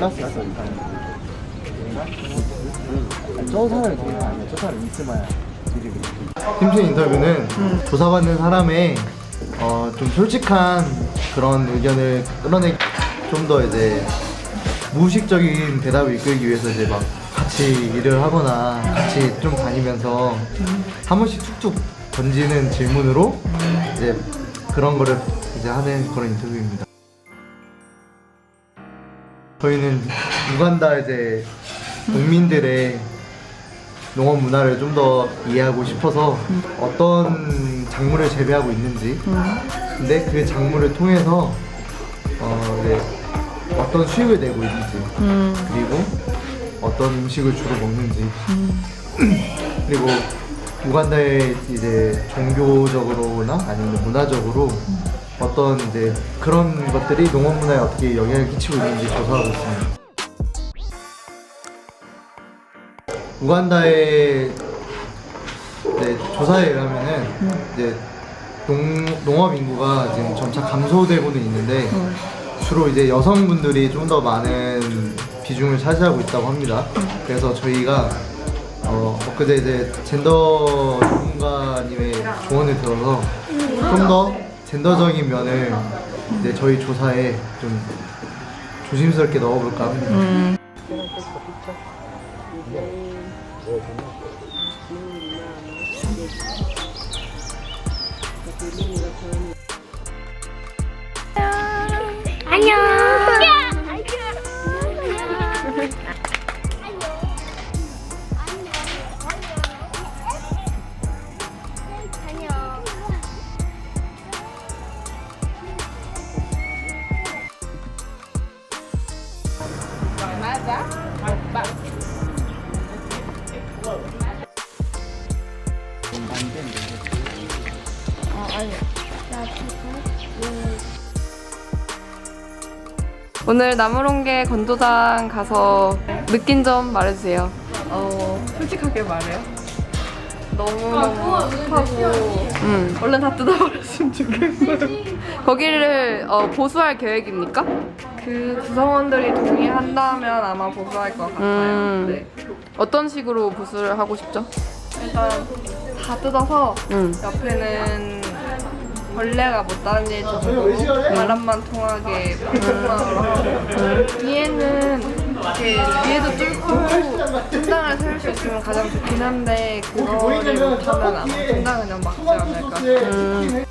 몰랐었어 일단. 저 사람이 되게 아니야 저 사람 이스마야 이름이 팀장 인터뷰는 조사받는 사람의 어, 좀 솔직한 그런 의견을 끌어내 좀 더 이제 무의식적인 대답을 이끌기 위해서 이제 막 같이 일을 하거나 같이 좀 다니면서 한 번씩 툭툭 던지는 질문으로 이제 그런 거를 이제 하는 그런 인터뷰입니다. 저희는 우간다 이제 국민들의 농업 문화를 좀 더 이해하고 싶어서 어떤 작물을 재배하고 있는지 근데 그 작물을 통해서 어, 네, 어떤 수익을 내고 있는지 그리고 어떤 음식을 주로 먹는지 그리고 우간다의 이제 종교적으로나 아니면 문화적으로 어떤 이제 그런 것들이 농업 문화에 어떻게 영향을 끼치고 있는지 조사하고 있습니다. 우간다의 네, 조사에 의하면은 이제 농, 농업 인구가 지금 점차 감소되고는 있는데 주로 이제 여성분들이 좀 더 많은 비중을 차지하고 있다고 합니다. 그래서 저희가 어, 엊그제 이제 젠더 전문가님의 조언을 들어서 좀더 젠더적인 면을 이제 저희 조사에 좀 조심스럽게 넣어볼까 합니다. 안 오늘 나무롱개 건조장 가서 느낀 점 말해주세요. 어, 솔직하게 말해요. 너무너무 습하고 음. 얼른 다 뜯어버렸으면 좋겠어요. 거기를 어, 보수할 계획입니까? 그 구성원들이 동의한다면 아마 보수할 것 같아요. 음. 네. 어떤 식으로 보수를 하고 싶죠? 일단 다 뜯어서 음. 옆에는 벌레가 못 다닐 정도로 바람만 통하게 방망으로 하고 위에는 이렇게 위에도 뚫고 천장을 세울 수 있으면 가장 좋긴 한데 그거를 못하면 아마 천장은 그냥 막지 않을까 음.